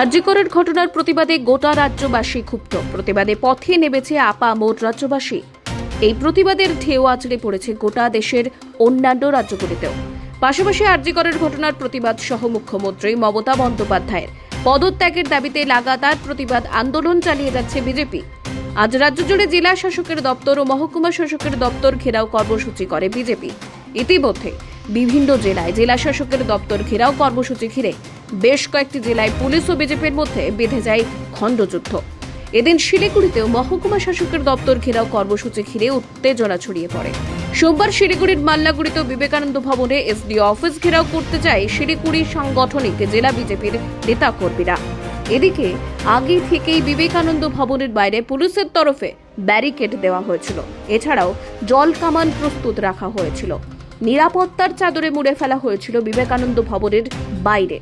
আরজিকরের ঘটনার প্রতিবাদে গোটা রাজ্যবাসী ক্ষুব্ধ। প্রতিবাদে পথে নেমেছে আপা মোট রাজ্যবাসী। এই প্রতিবাদের ঢেউ আছড়ে পড়েছে গোটা দেশের অন্যান্য রাজ্যগুলিতেও। পাশাপাশি আরজিকরের ঘটনার প্রতিবাদ সহ মুখ্যমন্ত্রী মমতা বন্দ্যোপাধ্যায়ের। পদত্যাগের দাবিতে লাগাতার প্রতিবাদ আন্দোলন চালিয়ে যাচ্ছে বিজেপি। আজ রাজ্য জুড়ে জেলা শাসকের দপ্তর ও মহকুমা শাসকের দপ্তর ঘেরাও কর্মসূচি করে বিজেপি। ইতিমধ্যে বিভিন্ন জেলায় জেলা শাসকের দপ্তর ঘেরাও কর্মসূচি ঘিরে বেশ কয়েকটি জেলায় পুলিশ ও বিজেপির মধ্যে বেঁধে যায় খণ্ডযুদ্ধ। এদিন শিলিগুড়িতেও মহকুমা শাসকের দপ্তর ঘেরাও কর্মসূচি ঘিরে উত্তেজনা ছড়িয়ে পড়ে। সোমবার শিলিগুড়ির মাল্লাগুড়িতে বিবেকানন্দ ভবনে এসডিও অফিস ঘেরাও করতে যায় শিলিগুড়ি সাংগঠনিক জেলা বিজেপির নেতাকর্মীরা। এদিকে, আগে থেকেই বিবেকানন্দ ভবনের বাইরে পুলিশের তরফে ব্যারিকেড দেওয়া হয়েছিল। এছাড়াও জল কামান প্রস্তুত রাখা হয়েছিল। নিরাপত্তার চাদরে মুড়ে ফেলা হয়েছিল বিবেকানন্দ ভবনের বাইরে।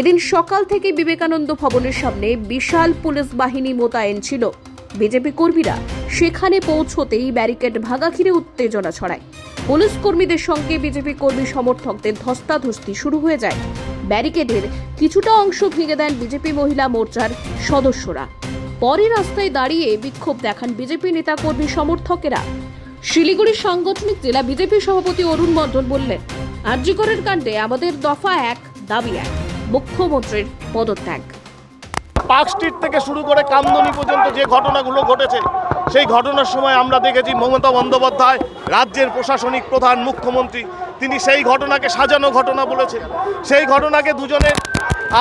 এদিন সকাল থেকে বিবেকানন্দ ভবনের সামনে বিশাল পুলিশ বাহিনী মোতায়েন ছিল। বিজেপি কর্মীরা সেখানে পৌঁছতেই ব্যারিকেড ভাঙা ঘিরে উত্তেজনা ছড়ায়। পুলিশ কর্মীদের সঙ্গে বিজেপি কর্মী সমর্থকদের ধস্তাধস্তি শুরু হয়ে যায়। ব্যারিকেডের কিছুটা অংশ ভেঙে দেন বিজেপি মহিলা মোর্চার সদস্যরা। পরে রাস্তায় দাঁড়িয়ে বিক্ষোভ দেখান বিজেপি নেতা কর্মী সমর্থকেরা। শিলিগুড়ির সাংগঠনিক জেলা বিজেপি সভাপতি অরুণ মণ্ডল বললেন আরজিকরের কাণ্ডে আমাদের দফা এক, দাবি এক। মুখ্যমন্ত্রীর পদত্যাগ। পার্ক স্ট্রিট থেকে শুরু করে কামদনি পর্যন্ত যে ঘটনাগুলো ঘটেছে, সেই ঘটনার সময় আমরা দেখেছি মমতা বন্দ্যোপাধ্যায়, রাজ্যের প্রশাসনিক প্রধান, মুখ্যমন্ত্রী, তিনি সেই ঘটনাকে সাজানো ঘটনা বলেছেন। সেই ঘটনাকে দুজনের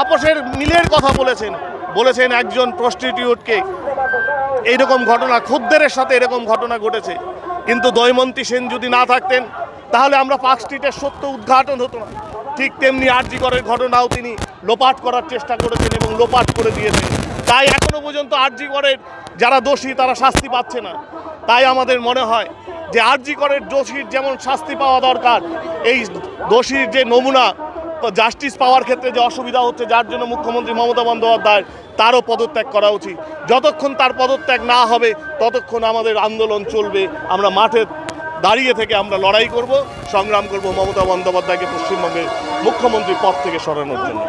আপোষের মিলের কথা বলেছেন। বলেছেন একজন প্রস্টিটিউটকে এইরকম ঘটনা, খদ্দেরের সাথে এরকম ঘটনা ঘটেছে। কিন্তু দয়মন্তী সেন যদি না থাকতেন, তাহলে আমরা পার্ক স্ট্রিটের সত্য উদ্ঘাটন হতো না। ঠিক তেমনি আরজি করের ঘটনাও তিনি লোপাট করার চেষ্টা করেছেন এবং লোপাট করে দিয়েছেন। তাই এখনও পর্যন্ত আরজি করের যারা দোষী, তারা শাস্তি পাচ্ছে না। তাই আমাদের মনে হয় যে আরজি করের দোষীর যেমন শাস্তি পাওয়া দরকার, এই দোষীর যে নমুনা, জাস্টিস পাওয়ার ক্ষেত্রে যে অসুবিধা হচ্ছে, যার জন্য মুখ্যমন্ত্রী মমতা বন্দ্যোপাধ্যায় তারও পদত্যাগ করা উচিত। যতক্ষণ তার পদত্যাগ না হবে, ততক্ষণ আমাদের আন্দোলন চলবে। আমরা মাঠে দাঁড়িয়ে থেকে আমরা লড়াই করব, সংগ্রাম করব মমতা বন্দ্যোপাধ্যায়কে পশ্চিমবঙ্গের মুখ্যমন্ত্রী পদ থেকে সরানোর জন্য।